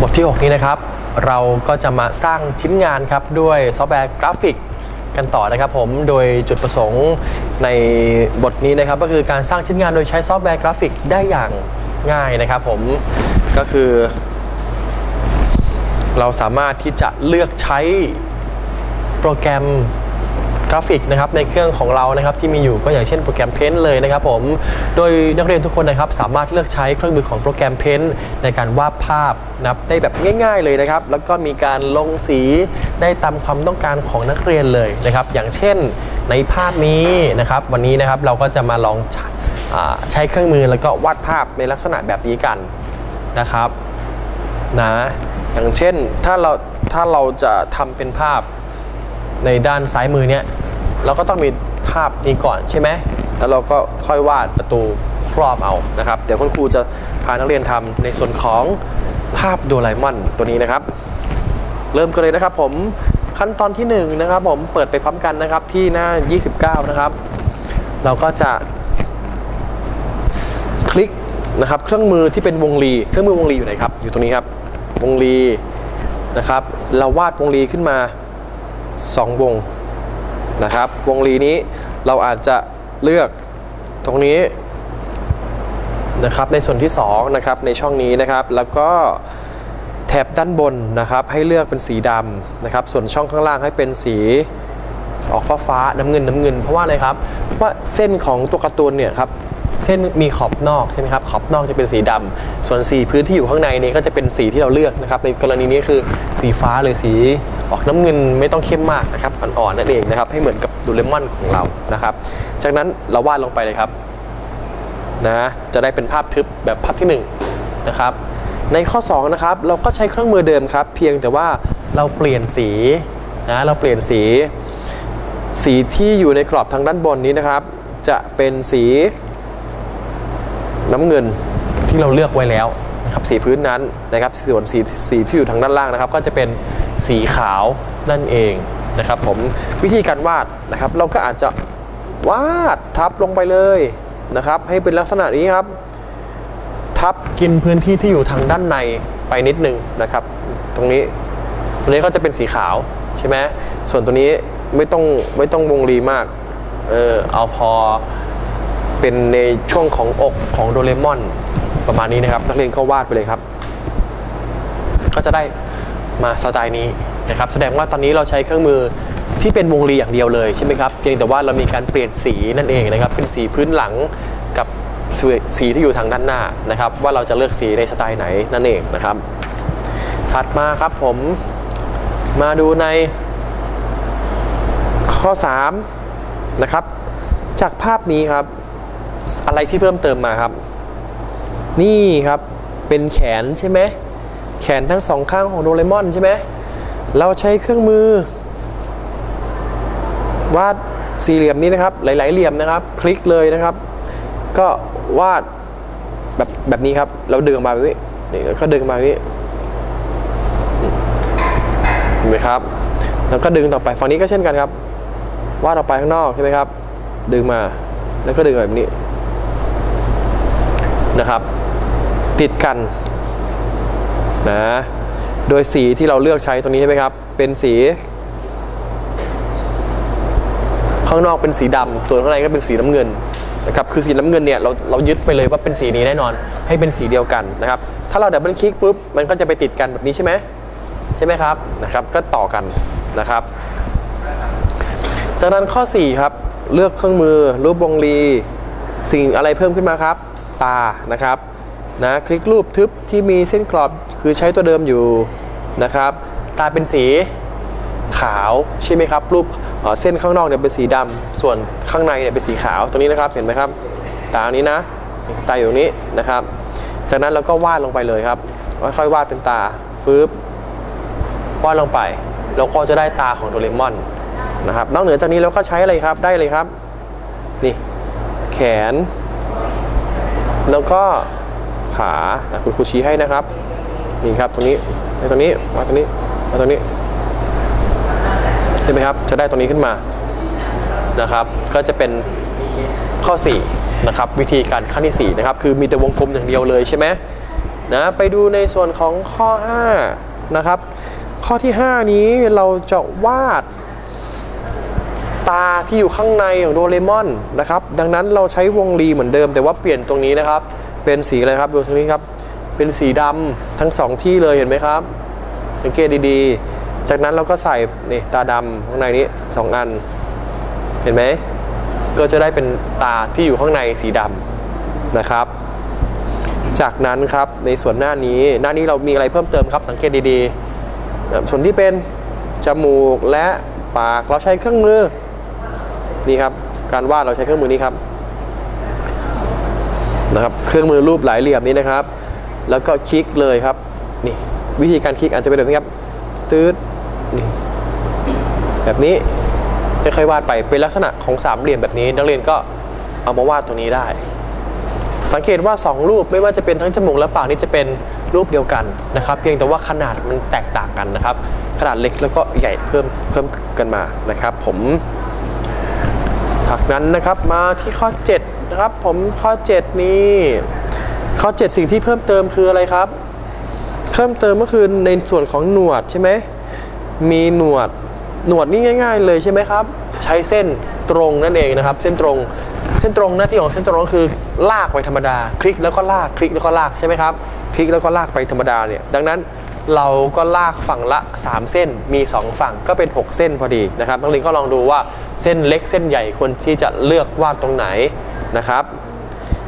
บทที่ 6 นี้นะครับ เราก็จะมาสร้างชิ้นงานครับ ด้วยซอฟต์แวร์กราฟิกกันต่อนะครับผมโดยจุดประสงค์ในบทนี้นะครับ ก็คือการสร้างชิ้นงานโดยใช้ซอฟต์แวร์กราฟิกได้อย่างง่ายนะครับผมก็คือ เราสามารถที่จะเลือกใช้โปรแกรม ราฟิกนะครับในเครื่องของเรานะครับที่มีอยู่ก็อย่างเช่นโปรแกรม Paint เลยนะครับผมโดยนักเรียนทุกคนนะครับสามารถเลือกใช้เครื่องมือของโปรแกรม Paint ในการวาดภาพนะครับได้แบบง่าย ๆเลยนะครับ แล้วก็มีการลงสีได้ตามความต้องการของนักเรียนเลยนะครับอย่างเช่นในภาพนี้นะครับวันนี้นะครับเราก็จะมาลองใช้ใช้เครื่องมือแล้วก็วาดภาพในลักษณะแบบนี้กันนะครับนะอย่างเช่นถ้าเราถ้าเราจะทำเป็นภาพในด้านซ้ายมือเนี่ย เราก็ต้องมีภาพนี้ก่อนใช่ไหมแล้วเราก็ค่อยวาดประตูครอบเอานะครับ เดี๋ยวคุณครูจะพานักเรียนทำในส่วนของภาพโดราเอมอนตัวนี้นะครับ เริ่มกันเลยนะครับผมขั้นตอนที่1นงนะครับผมเปิดไปพร้อมกันนะครับที่หน้า 29 นะครับ เราก็จะ คลิกนะครับ เครื่องมือที่เป็นวงรี เครื่องมือวงรีอยู่ไหนครับ อยู่ตรงนี้ครับวงรีนะครับ เราวาดวงรีขึ้นมา 2 วง นะครับ วงรีนี้เราอาจจะเลือกตรงนี้นะครับในส่วนที่2นะครับในช่องนี้นะครับแล้วก็แถบด้านบนนะครับให้เลือกเป็นสีดำนะครับส่วนช่องข้างล่างให้เป็นสีออกฟ้าฟ้าๆน้ำเงินน้ำเงิน เพราะว่าอะไรครับเพราะว่าเส้นของตัวการ์ตูนเนี่ยครับ เส้นมีขอบนอกใช่ไหมครับขอบนอกจะเป็นสีดำส่วนสีพื้นที่อยู่ข้างในนี้ก็จะเป็นสีที่เราเลือกนะครับในกรณีนี้คือสีฟ้าหรือสีออกน้ำเงินไม่ต้องเข้มมากนะครับอ่อนๆนั่นเองนะครับให้เหมือนกับดูเลมอนของเรานะครับ จากนั้นเราวาดลงไปเลยครับนะจะได้เป็นภาพทึบแบบภาพที่1นะครับในข้อ2นะครับเราก็ใช้เครื่องมือเดิมครับ เพียงแต่ว่าเราเปลี่ยนสีนะเราเปลี่ยนสี สีที่อยู่ในกรอบทางด้านบนนี้นะครับ จะเป็นสี น้ำเงินที่เราเลือกไว้แล้วนะครับสีพื้นนั้นนะครับส่วนสีสีที่อยู่ทางด้านล่างนะครับ ก็จะเป็นสีขาวนั่นเองนะครับ ผมวิธีการวาดนะครับ เราก็อาจจะวาดทับลงไปเลยนะครับ ให้เป็นลักษณะนี้ครับ ทับกินพื้นที่ที่อยู่ทางด้านในไปนิดนึงนะครับ ตรงนี้ตรงนี้ก็จะเป็นสีขาวใช่ไหมส่วนตัวนี้ไม่ต้องไม่ต้องวงรีมากเออเอาพอ เป็นในช่วงของอกของโดเรมอนประมาณนี้นะครับ นักเรียนก็วาดไปเลยครับ ก็จะได้มาสไตล์นี้นะครับ แสดงว่าตอนนี้เราใช้เครื่องมือที่เป็นวงรีอย่างเดียวเลยใช่ไหมครับเพียงแต่ว่าเรามีการเปลี่ยนสีนั่นเองนะครับ เป็นสีพื้นหลังกับสีสีที่อยู่ทางด้านหน้านะครับ ว่าเราจะเลือกสีในสไตล์ไหนนั่นเองนะครับ ถัดมาครับผมมาดูในข้อ 3 นะครับ จากภาพนี้ครับ อะไรที่เพิ่มเติมมาครับ นี่ครับเป็นแขนใช่ไหมแขนทั้งสองข้างของโดเรมอนใช่ไหมเราใช้เครื่องมือ วาดสี่เหลี่ยมนี้นะครับ หลาย ๆ เหลี่ยมนะครับ คลิกเลยนะครับ ก็วาดแบบแบบนี้ครับ เราดึงมาแบบนี้นี่ก็ดึงมาแบบนี้เห็นไหมครับ แล้วก็ดึงต่อไปฝั่งนี้ก็เช่นกันครับ วาดออกไปข้างนอกใช่ไหมครับ ดึงมาแล้วก็ดึงแบบนี้ นะครับ ติดกันนะโดยสีที่เราเลือกใช้ตรงนี้ใช่ไหมครับ เป็นสี ข้างนอกเป็นสีดำส่วนข้างในก็เป็นสีน้ำเงินนะครับคือสีน้ำเงินเนี่ยเราเรายึดไปเลยว่าเป็นสีนี้แน่นอน ให้เป็นสีเดียวกันนะครับ ถ้าเราดับเบิลคลิกปุ๊บมันก็จะไปติดกันแบบนี้ใช่ไหมใช่ไหมครับนะครับ ก็ต่อกันนะครับ จากนั้นข้อ 4 ครับ เลือกเครื่องมือรูปวงรี สิ่งอะไรเพิ่มขึ้นมาครับ ตานะครับนะคลิกรูปทึบที่มีเส้นกรอบคือใช้ตัวเดิมอยู่นะครับ ตาเป็นสีขาวใช่ไหมครับ รูปเเส้นข้างนอกเนี่ยเป็นสีดำส่วนข้างในเนี่ยเป็นสีขาวตรงนี้นะครับเห็นไหมครับ ตาอันนี้นะ ตาอยู่ตรงนี้นะครับ จากนั้นเราก็วาดลงไปเลยครับค่อยๆวาดเป็นตาฟืบวาดลงไปเราก็จะได้ตาของโดเรมอนนะครับนอกเหนือจากนี้เราก็ใช้อะไรครับได้เลยครับ นี่ แขน แล้วก็ขาคุณครูชี้ให้นะครับนี่ครับตรงนี้ในตรงนี้มาตรงนี้มาตรงนี้เห็นไหมครับจะได้ตรงนี้ขึ้นมานะครับ ก็จะเป็นข้อ4นะครับวิธีการขั้นที่4นะครับคือมีแต่วงกลมอย่างเดียวเลยใช่ไหมนะไปดูในส่วนของข้อ5นะครับข้อที่ 5 นี้เราจะวาด ตาที่อยู่ข้างในของโดเรมอนนะครับ ดังนั้นเราใช้วงรีเหมือนเดิม แต่ว่าเปลี่ยนตรงนี้นะครับ เป็นสีอะไรครับดูตรงนี้ครับ เป็นสีดำทั้งสองที่เลยเห็นไหมครับ สังเกตดีๆ จากนั้นเราก็ใส่นี่ตาดำข้างในนี้สองอัน เห็นไหมก็จะได้เป็นตาที่อยู่ข้างในสีดำนะครับ จากนั้นครับในส่วนหน้านี้หน้านี้เรามีอะไรเพิ่มเติมครับ สังเกตดีๆ ส่วนที่เป็นจมูกและปากเราใช้เครื่องมือ นี่ครับ การวาดเราใช้เครื่องมือนี้ครับนะครับ เครื่องมือรูปหลายเหลี่ยมนี้นะครับ แล้วก็คลิกเลยครับ นี่วิธีการคลิกอาจจะเป็นแบบนี้ครับตืดนี่แบบนี้ค่อยๆวาดไปเป็นลักษณะของสามเหลี่ยมแบบนี้ นักเรียนก็เอามาวาดตรงนี้ได้ สังเกตว่า 2 รูปไม่ว่าจะเป็นทั้งจมูกและปากนี่จะเป็นรูปเดียวกันนะครับ เพียงแต่ว่าขนาดมันแตกต่างกันนะครับ ขนาดเล็กแล้วก็ใหญ่เพิ่มเพิ่มกันมานะครับ ผม จากนั้นนะครับมาที่ข้อ7นะครับผมข้อ 7 นี้ข้อ 7 สิ่งที่เพิ่มเติมคืออะไรครับ เพิ่มเติมก็คือในส่วนของหนวดใช่ไหมมีหนวดหนวดนี่ง่าย ๆ เลยใช่ไหมครับ ใช้เส้นตรงนั่นเองนะครับ เส้นตรงเส้นตรงหน้าที่ของเส้นตรงก็คือลากไปธรรมดา คลิกแล้วก็ลากคลิกแล้วก็ลากใช่ไหมครับ คลิกแล้วก็ลากไปธรรมดาเนี่ยดังนั้น เราก็ลากฝั่งละ 3 เส้นมี 2 ฝั่งก็เป็น 6 เส้นพอดีนะครับนักเรียนก็ลองดูว่าเส้นเล็กเส้นใหญ่ควรที่จะเลือกวาดตรงไหนนะครับ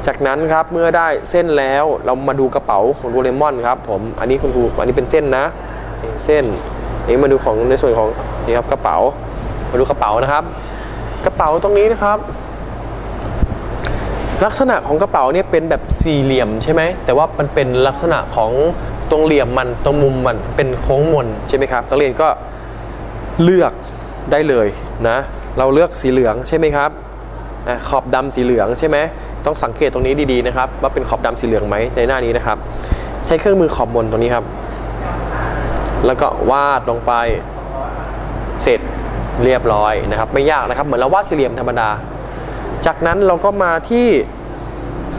จากนั้นครับเมื่อได้เส้นแล้วเรามาดูกระเป๋าของโดเรมอนครับผมอันนี้คุณครูอันนี้เป็นเส้นนะเส้นนี่มาดูของในส่วนของนี่ครับกระเป๋ามาดูกระเป๋านะครับ กระเป๋าตรงนี้นะครับลักษณะของกระเป๋าเนี่ยเป็นแบบสี่เหลี่ยมใช่ไหมแต่ว่ามันเป็นลักษณะของ ตรงเหลี่ยมมันตรงมุมมันเป็นโค้งมนใช่ไหมครับนักเรียนก็เลือกได้เลยนะเราเลือกสีเหลืองใช่ไหมครับขอบดำสีเหลืองใช่ไหมต้องสังเกตตรงนี้ดีๆนะครับว่าเป็นขอบดำสีเหลืองไหมในหน้านี้นะครับ ใช้เครื่องมือขอบบนตรงนี้ครับ แล้วก็วาดลงไปเสร็จเรียบร้อยนะครับ ไม่ยากนะครับเหมือนเราวาดสี่เหลี่ยมธรรมดา จากนั้นเราก็มาที่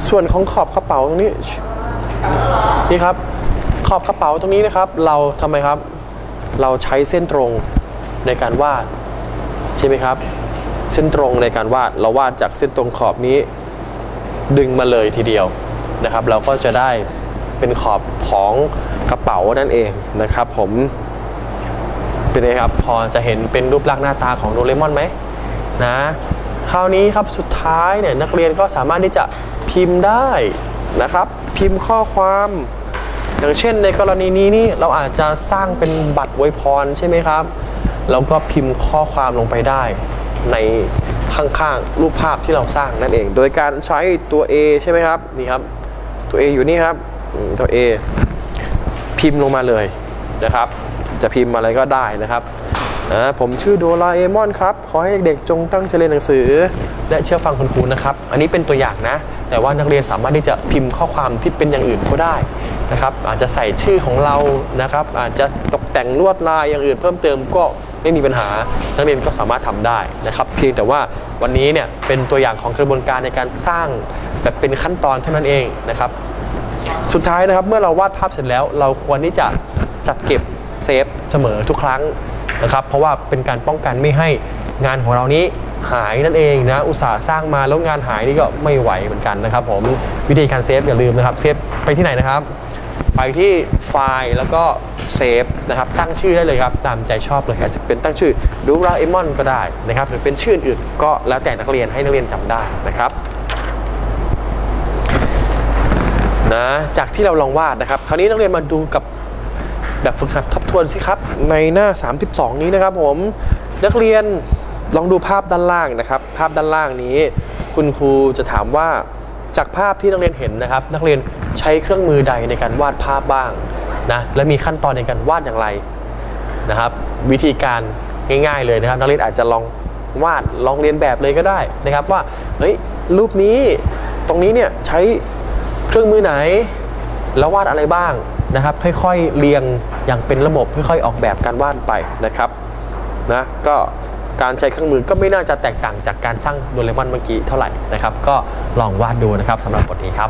ส่วนของขอบกระเป๋าตรงนี้นี่ครับ ขอบกระเป๋าตรงนี้นะครับ เราทำไมครับ เราใช้เส้นตรงในการวาดใช่ไหมครับ เส้นตรงในการวาดเราวาดจากเส้นตรงขอบนี้ ดึงมาเลยทีเดียวนะครับ เราก็จะได้เป็นขอบของกระเป๋านั่นเองนะครับ ผมเป็นไงครับ พอจะเห็นเป็นรูปลักษณ์หน้าตาของโดเรมอนไหมนะคราวนี้ครับสุดท้ายเนี่ยนักเรียนก็สามารถที่จะพิมพ์ได้นะครับ พิมพ์ข้อความ อย่างเช่นในกรณีนี้นี่เราอาจจะสร้างเป็นบัตรอวยพรใช่ไหมครับ แล้วก็พิมพ์ข้อความลงไปได้ในข้างๆรูปภาพที่เราสร้างนั่นเอง โดยการใช้ตัว A ใช่ไหมครับนี่ครับตัว A อยู่นี่ครับตัว A พิมพ์ลงมาเลยนะครับ จะพิมพ์อะไรก็ได้นะครับนะผมชื่อโดราเอมอนครับ ขอให้เด็กๆจงตั้งใจเรียนหนังสือ และเชื่อฟังคุณครูนะครับ อันนี้เป็นตัวอย่างนะ แต่ว่านักเรียนสามารถที่จะพิมพ์ข้อความที่เป็นอย่างอื่นก็ได้ นะครับอาจจะใส่ชื่อของเรานะครับ อาจจะตกแต่งลวดลายอย่างอื่นเพิ่มเติมก็ไม่มีปัญหานักเรียนก็สามารถทำได้นะครับ เพียงแต่ว่าวันนี้เนี่ยเป็นตัวอย่างของกระบวนการในการสร้างแบบเป็นขั้นตอนเท่านั้นเองนะครับ สุดท้ายนะครับเมื่อเราวาดภาพเสร็จแล้ว เราควรที่จะจัดเก็บเซฟเสมอทุกครั้งนะครับ เพราะว่าเป็นการป้องกันไม่ให้งานของเรานี้หายนั่นเองนะอุตสาห์สร้างมาแล้วงานหายนี่ก็ไม่ไหวเหมือนกันนะครับผมวิธีการเซฟอย่าลืมนะครับเซฟไปที่ไหนนะครับ ไปที่ไฟล์แล้วก็เซฟนะครับตั้งชื่อได้เลยครับตามใจชอบเลยอาจจะเป็นตั้งชื่อดูราเอมอนก็ได้นะครับหรือเป็นชื่ออื่นก็แล้วแต่นักเรียนให้นักเรียนจำได้นะครับนะจากที่เราลองวาดนะครับ คราวนี้นักเรียนมาดูกับแบบฝึกหัดทบทวนสิครับในหน้า 32 นี้นะครับผมนักเรียนลองดูภาพด้านล่างนะครับ ภาพด้านล่างนี้ คุณครูจะถามว่าจากภาพที่นักเรียนเห็นนะครับ นักเรียน ใช้เครื่องมือใดในการวาดภาพบ้างนะและมีขั้นตอนในการวาดอย่างไรนะครับ วิธีการง่าย ๆ เลยนะครับนักเรียนอาจจะลองวาดลองเรียนแบบเลยก็ได้นะครับว่าเฮ้ยรูปนี้ตรงนี้เนี่ยใช้เครื่องมือไหน แล้ววาดอะไรบ้างนะครับ ค่อยๆเรียงอย่างเป็นระบบค่อยๆออกแบบการวาดไปนะครับนะก็การใช้เครื่องมือก็ไม่น่าจะแตกต่างจากการสร้างโดเรมอนเมื่อกี้เท่าไหร่นะครับ ก็ลองวาดดูนะครับสำหรับบทนี้ครับ